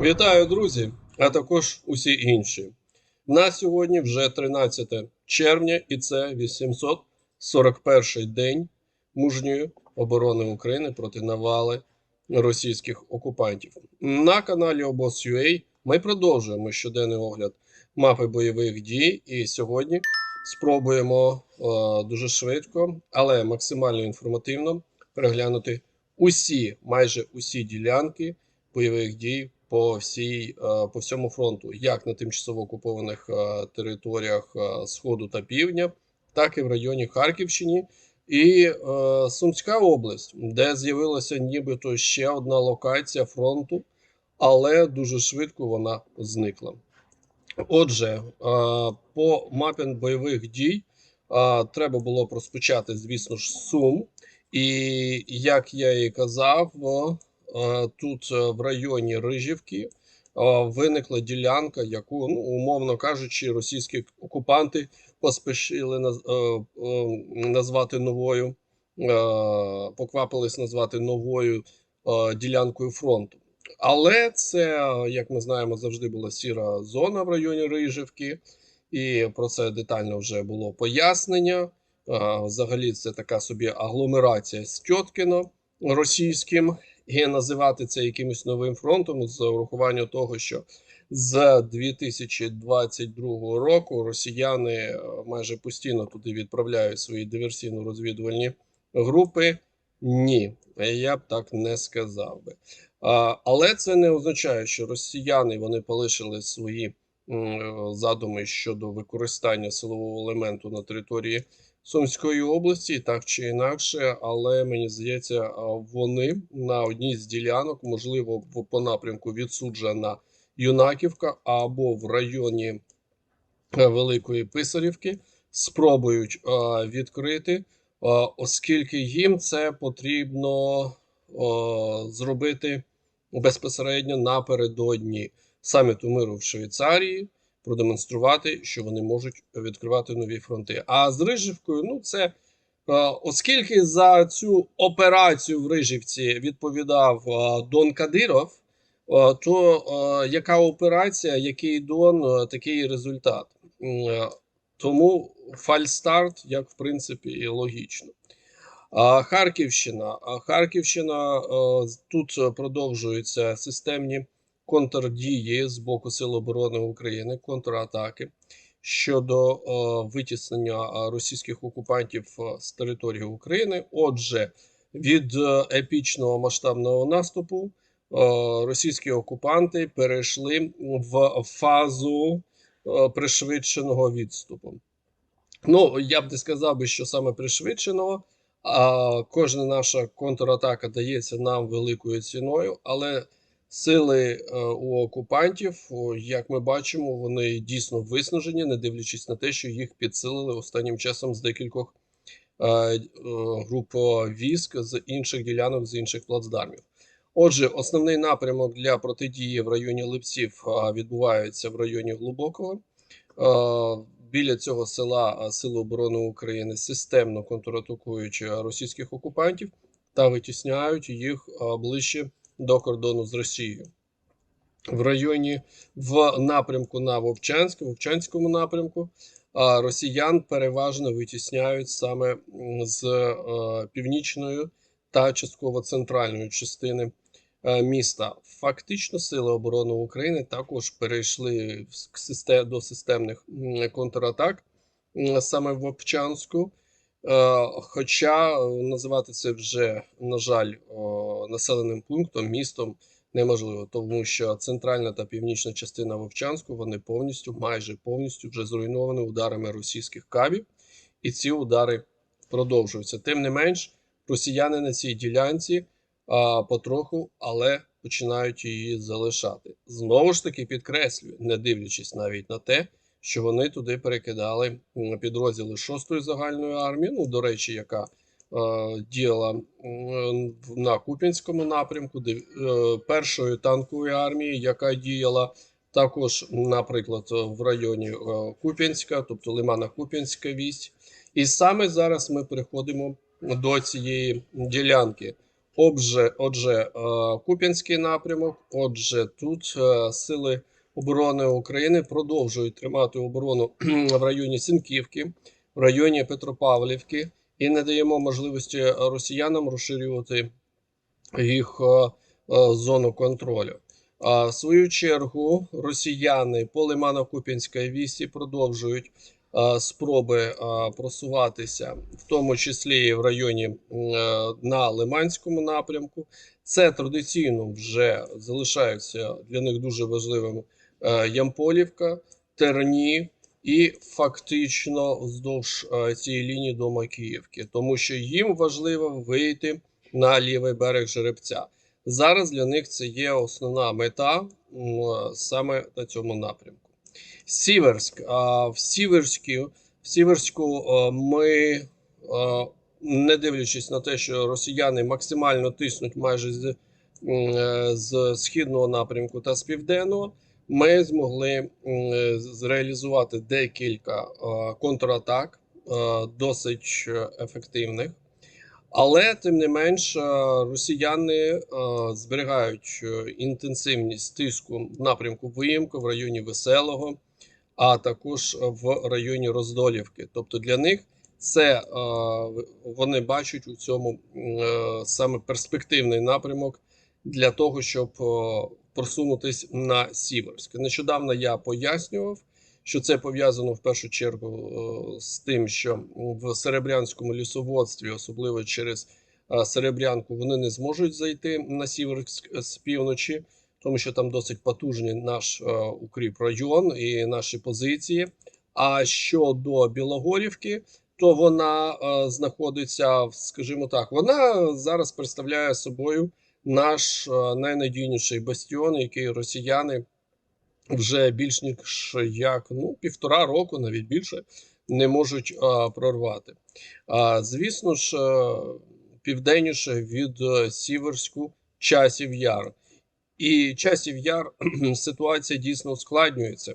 Вітаю, друзі, а також усі інші. У нас сьогодні вже 13 червня, і це 841 день мужньої оборони України проти навали російських окупантів. На каналі Обоз.ua ми продовжуємо щоденний огляд мапи бойових дій. І сьогодні спробуємо е, дуже швидко, але максимально інформативно переглянути усі, майже усі ділянки бойових дій по всій е, по всьому фронту, як на тимчасово окупованих е, територіях е, Сходу та Півдня, так і в районі Харківщини і Сумська область, де з'явилася нібито ще одна локація фронту, але дуже швидко вона зникла. Отже, по мапі бойових дій треба було розпочати, звісно ж, Сум. І як я і казав, тут е, в районі Рижівки е, виникла ділянка, яку, ну, умовно кажучи, російські окупанти поспішили наз- е, е, назвати новою, е, поквапились назвати новою е, ділянкою фронту. Але це, е, як ми знаємо, завжди була сіра зона в районі Рижівки, і про це детально вже було пояснення. Е, Взагалі, це така собі агломерація з Тьоткіно російським, і називати це якимось новим фронтом з урахуванням того, що з 2022 року росіяни е, майже постійно туди відправляють свої диверсійно-розвідувальні групи. Ні, я б так не сказав би. Але це не означає, що росіяни вони полишили свої м, задуми щодо використання силового елементу на території Сумської області, так чи інакше, але мені здається, вони на одній з ділянок, можливо, по напрямку від суджа на Юнаківка або в районі е, Великої Писарівки, спробують відкрити, оскільки їм це потрібно зробити безпосередньо напередодні саміту миру в Швейцарії, продемонструвати, що вони можуть відкривати нові фронти. А з Рижівкою, ну це е, оскільки за цю операцію в Рижівці відповідав е, Дон Кадиров, е, то яка операція, який Дон, такий результат. Тому фальстарт, як в принципі, і логічно. Харківщина. Харківщина тут продовжуються системні контрдії з боку Сил оборони України, контратаки щодо е, витіснення е, російських окупантів е, з території України. Отже, від епічного масштабного наступу російські окупанти перейшли в фазу пришвидшеного відступу. Ну, я б не сказав би, що саме пришвидшеного. А кожна наша контратака дається нам великою ціною, але сили е, у окупантів, як ми бачимо, вони дійсно виснажені, не дивлячись на те, що їх підсилили останнім часом з декількох е, е, груп військ з інших ділянок, з інших плацдармів. Отже, основний напрямок для протидії в районі Липців відбувається в районі Глибокого. Е, Біля цього села Сили оборони України системно контратакують російських окупантів та витісняють їх ближче до кордону з Росією. В районі в напрямку на Вовчанськ, Вовчанському напрямку росіян переважно витісняють саме з е, північної та частково центральної частини е, міста. Фактично, сили оборони України також перейшли до системних контратак саме в Вовчанську. Е, Хоча е, називати це вже, на жаль, населеним пунктом, містом неможливо, тому що центральна та північна частина Вовчанську вони повністю, майже повністю вже зруйновані ударами російських кабів, і ці удари продовжуються. Тим не менш, росіяни на цій ділянці а, потроху, але починають її залишати. Знову ж таки підкреслюю, не дивлячись навіть на те, що вони туди перекидали підрозділи 6-ї загальної армії, ну, до речі, яка е, діяла на Куп'янському напрямку, де, е, першої танкової армії, яка діяла також, наприклад, в районі е, Куп'янська, тобто Лимана Куп'янська вість. І саме зараз ми переходимо до цієї ділянки. Отже, отже, Куп'янський напрямок. Отже, тут е, сили оборони України продовжують тримати оборону в районі Сінківки, в районі Петропавлівки, і не даємо можливості росіянам розширювати їх е, е, зону контролю. А в свою чергу росіяни по Лимано-Куп'янській вісі продовжують е, спроби просуватися, в тому числі і в районі на Лиманському напрямку. Це традиційно вже залишається для них дуже важливим Ямполівка, Терні і фактично вздовж е, цієї лінії до Макіївки, тому що їм важливо вийти на лівий берег жеребця. Зараз для них це є основна мета саме на цьому напрямку. Сіверськ. В Сіверську, в Сіверську е, ми, е, не дивлячись на те, що росіяни максимально тиснуть майже з, е, з східного напрямку та з південного, ми змогли е, зреалізувати декілька е, контратак, е, досить ефективних. Але тим не менш, росіяни зберігають інтенсивність тиску в напрямку Виїмку в районі Веселого, а також в районі Роздолівки. Тобто для них це вони бачать у цьому саме перспективний напрямок для того, щоб просунутись на Сіверськ. Нещодавно я пояснював, що це пов'язано в першу чергу е, з тим, що в серебрянському лісоводстві, особливо через е, Серебрянку, вони не зможуть зайти на Сіверськ з півночі, тому що там досить потужний наш е, укріп район і наші позиції. А щодо Білогорівки, то вона знаходиться, скажімо так, вона зараз представляє собою наш е, найнадійніший бастіон, який росіяни вже більш ніж як ну, півтора року, навіть більше, не можуть а, прорвати. А, звісно ж, е, південніше від е, Сіверську часів яр. І часів яр ситуація дійсно ускладнюється.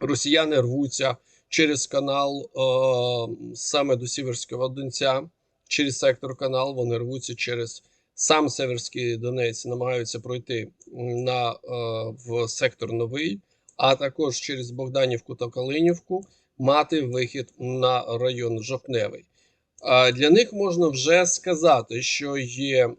Росіяни рвуться через канал е, саме до Сіверського Донця, через сектор канал, вони рвуться через сам Северський Донець, намагаються пройти на, е, в сектор Новий, а також через Богданівку та Калинівку мати вихід на район Жовтневий. Для них можна вже сказати, що є е,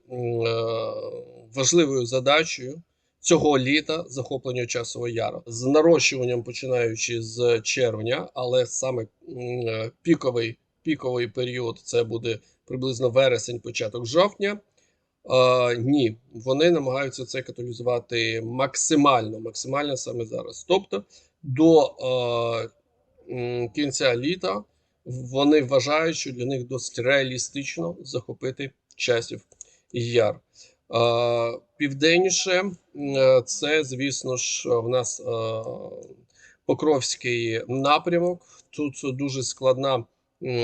важливою задачею цього літа захоплення часового яру з нарощуванням починаючи з червня, але саме е, піковий, піковий період це буде приблизно вересень, початок жовтня. Ні, вони намагаються це каталізувати максимально, максимально саме зараз. Тобто до е, кінця літа вони вважають, що для них досить реалістично захопити часів яр. Е, південніше це, звісно ж, в нас е, Покровський напрямок. Тут дуже складна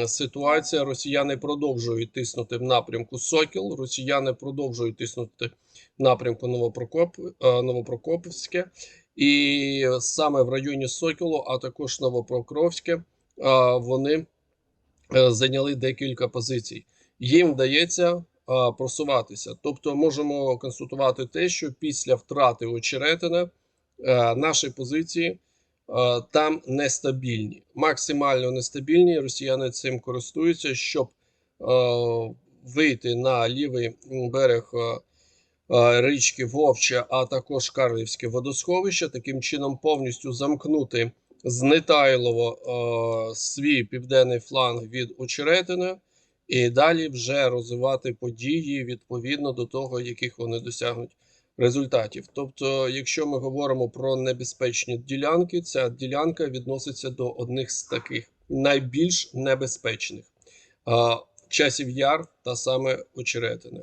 ситуація. Росіяни продовжують тиснути в напрямку Сокіл. Росіяни продовжують тиснути в напрямку Новопрокоп, е, Новопрокопівське. І саме в районі Сокілу, а також Новопокровське, е, вони е, зайняли декілька позицій. Їм вдається е, просуватися. Тобто, можемо констатувати те, що після втрати очеретина е, наші позиції е, там нестабільні, максимально нестабільні. Росіяни цим користуються, щоб е, вийти на лівий берег е, е, річки Вовча, а також Карлівське водосховище, таким чином повністю замкнути з Нетайлово е, свій південний фланг від Очеретина, і далі вже розвивати події відповідно до того, яких вони досягнуть результатів. Тобто, якщо ми говоримо про небезпечні ділянки, ця ділянка відноситься до одних з таких найбільш небезпечних часів яр та саме очеретини.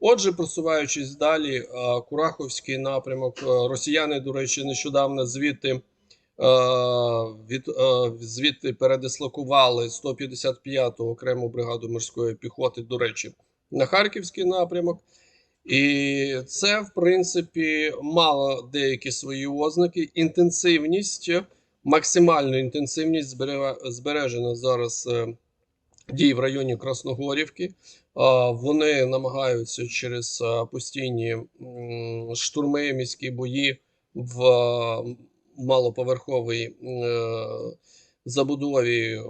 Отже, просуваючись далі, Кураховський напрямок, росіяни, до речі, нещодавно звідти від, звідти передислокували 155-ту окрему бригаду морської піхоти, до речі, на Харківський напрямок. І це, в принципі, мало деякі свої ознаки. Інтенсивність, максимальну інтенсивність збережена зараз е, дій в районі Красногорівки. Вони намагаються через постійні штурми, міські бої в малоповерховій е, забудові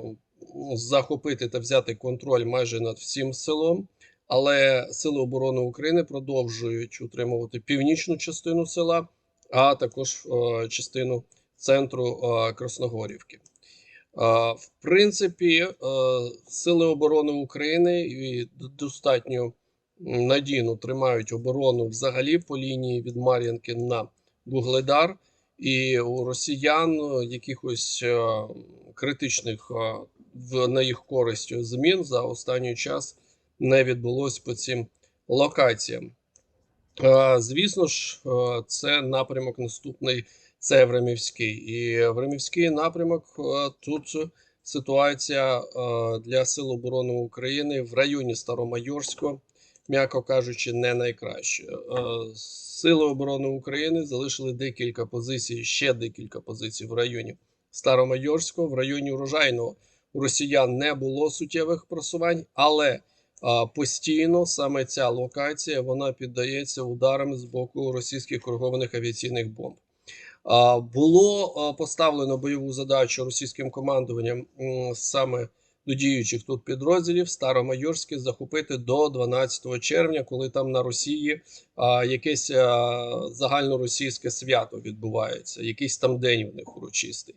захопити та взяти контроль майже над всім селом. Але Сили оборони України продовжують утримувати північну частину села, а також е, частину центру е, Красногорівки. Е, В принципі, Сили оборони України достатньо надійно тримають оборону взагалі по лінії від Мар'їнки на Вугледар. І у росіян якихось критичних на їх користь змін за останній час не відбулось по цим локаціям. Звісно ж, це напрямок наступний. Це Времівський. І Времівський напрямок тут ситуація для Сил оборони України в районі Старомайорського, м'яко кажучи, не найкраще. Сили оборони України залишили декілька позицій, ще декілька позицій в районі Старомайорського, в районі Урожайного. У росіян не було суттєвих просувань, але постійно саме ця локація вона піддається ударам з боку російських коригованих авіаційних бомб. Було поставлено бойову задачу російським командуванням саме до діючих тут підрозділів Старомайорське захопити до 12 червня, коли там на Росії а, якесь а, загальноросійське свято відбувається, якийсь там день в них урочистий.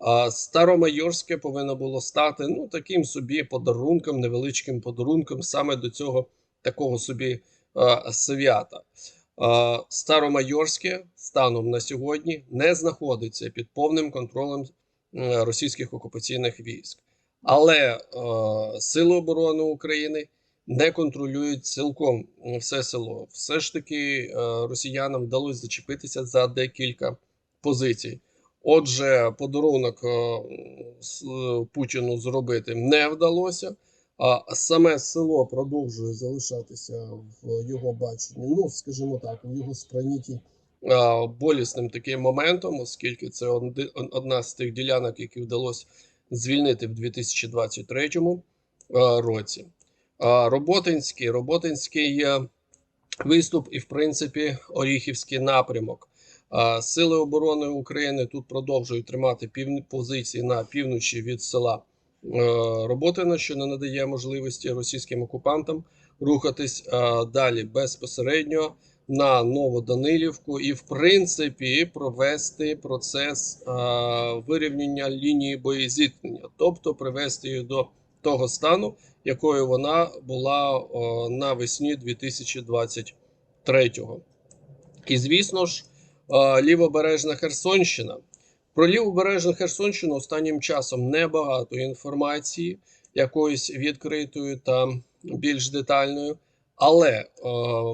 А Старомайорське повинно було стати ну таким собі подарунком, невеличким подарунком саме до цього такого собі а, свята. Старомайорське станом на сьогодні не знаходиться під повним контролем російських окупаційних військ, але е, Сили оборони України не контролюють цілком все село. Все ж таки е, росіянам вдалося зачепитися за декілька позицій. Отже, подарунок е, е, Путіну зробити не вдалося. А саме село продовжує залишатися в його баченні, ну скажімо так, в його сприйнятті болісним таким моментом, оскільки це одна з тих ділянок, які вдалося звільнити в 2023 році. Роботинський, Роботинський е, виступ і, в принципі, Оріхівський напрямок. Сили оборони України тут продовжують тримати позиції на півночі від села е, Роботина, що не надає можливості російським окупантам рухатись е, далі безпосередньо на Новоданилівку і, в принципі, провести процес е, вирівняння лінії боєзіткнення, тобто привести її до того стану, якою вона була е, навесні 2023-го. І, звісно ж, е, лівобережна Херсонщина. Про лівобережну Херсонщину останнім часом небагато інформації, якоїсь відкритої та більш детальної. Але е,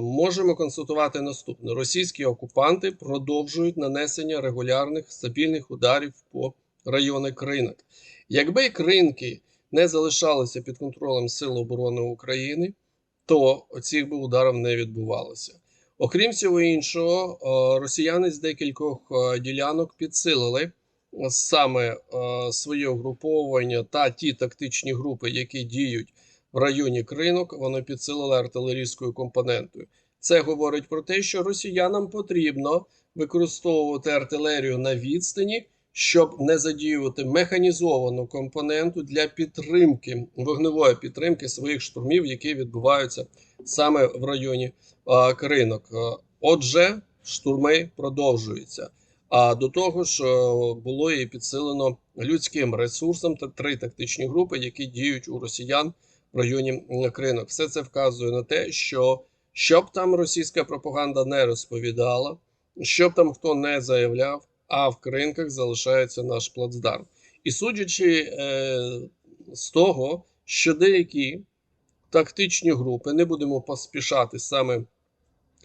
можемо констатувати наступне: російські окупанти продовжують нанесення регулярних стабільних ударів по райони кринок. Якби кринки не залишалися під контролем Сил оборони України, то цих би ударів не відбувалося. Окрім всього іншого, е, росіяни з декількох е, ділянок підсилили е, саме своє угруповування та ті тактичні групи, які діють в районі кринок, вони підсилили артилерійською компонентою. Це говорить про те, що росіянам потрібно використовувати артилерію на відстані, щоб не задіювати механізовану компоненту для підтримки вогневої підтримки своїх штурмів, які відбуваються саме в районі а, кринок. Отже, штурми продовжуються. А до того ж, було і підсилено людським ресурсом та три тактичні групи, які діють у росіян районі кринок. Все це вказує на те, що щоб там російська пропаганда не розповідала, щоб там хто не заявляв, а в кринках залишається наш плацдарм. І судячи е, з того, що деякі тактичні групи, не будемо поспішати саме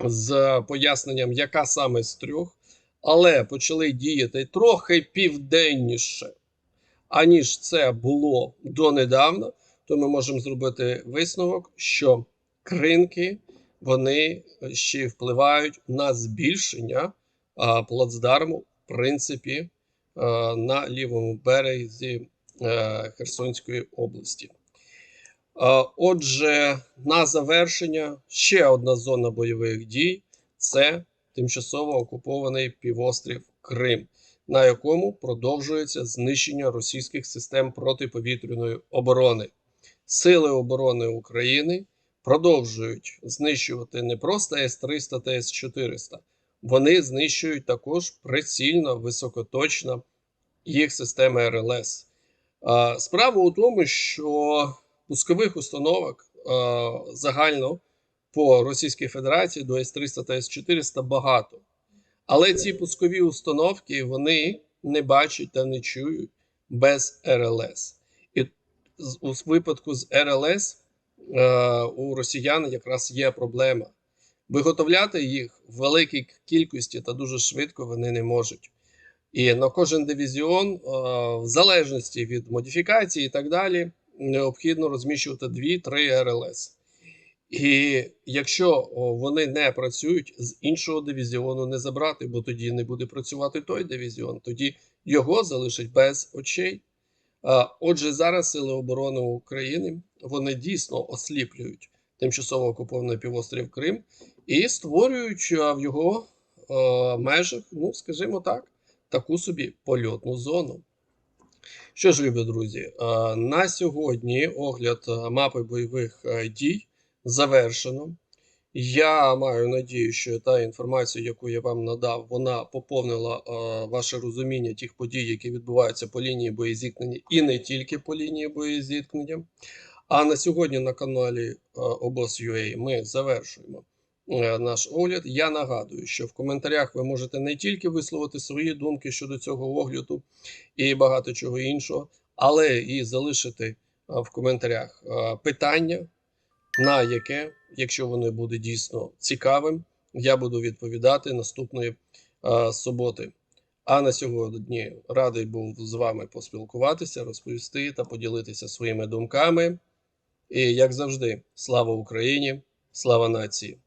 з поясненням, яка саме з трьох, але почали діяти трохи південніше, аніж це було донедавна, то ми можемо зробити висновок, що кринки вони ще впливають на збільшення а, плацдарму, в принципі, а, на лівому березі е, Херсонської області. А, Отже, на завершення ще одна зона бойових дій це тимчасово окупований півострів Крим, на якому продовжується знищення російських систем протиповітряної оборони. Сили оборони України продовжують знищувати не просто С-300 та С-400, вони знищують також прицільно, високоточно їх системи РЛС. Справа у тому, що пускових установок загально по Російській Федерації до С-300 та С-400 багато. Але ці пускові установки вони не бачать та не чують без РЛС. У випадку з РЛС е, у росіян якраз є проблема. Виготовляти їх в великій кількості та дуже швидко вони не можуть. І на кожен дивізіон, е, в залежності від модифікації і так далі, необхідно розміщувати 2-3 РЛС. І якщо вони не працюють, з іншого дивізіону не забрати, бо тоді не буде працювати той дивізіон, тоді його залишать без очей. Отже, зараз Сили оборони України вони дійсно осліплюють тимчасово окупований півострів Крим і створюють в його межах, ну скажімо так, таку собі польотну зону. Що ж, любі друзі, на сьогодні огляд мапи бойових дій завершено. Я маю надію, що та інформація, яку я вам надав, вона поповнила е, ваше розуміння тих подій, які відбуваються по лінії боєзіткнення, і не тільки по лінії боєзіткнення. А на сьогодні на каналі е, обоз.ua ми завершуємо е, наш огляд. Я нагадую, що в коментарях ви можете не тільки висловити свої думки щодо цього огляду і багато чого іншого, але і залишити е, в коментарях е, питання, на яке, якщо воно буде дійсно цікавим, я буду відповідати наступної а, суботи. А на сьогодні радий був з вами поспілкуватися, розповісти та поділитися своїми думками. І як завжди, слава Україні, слава нації!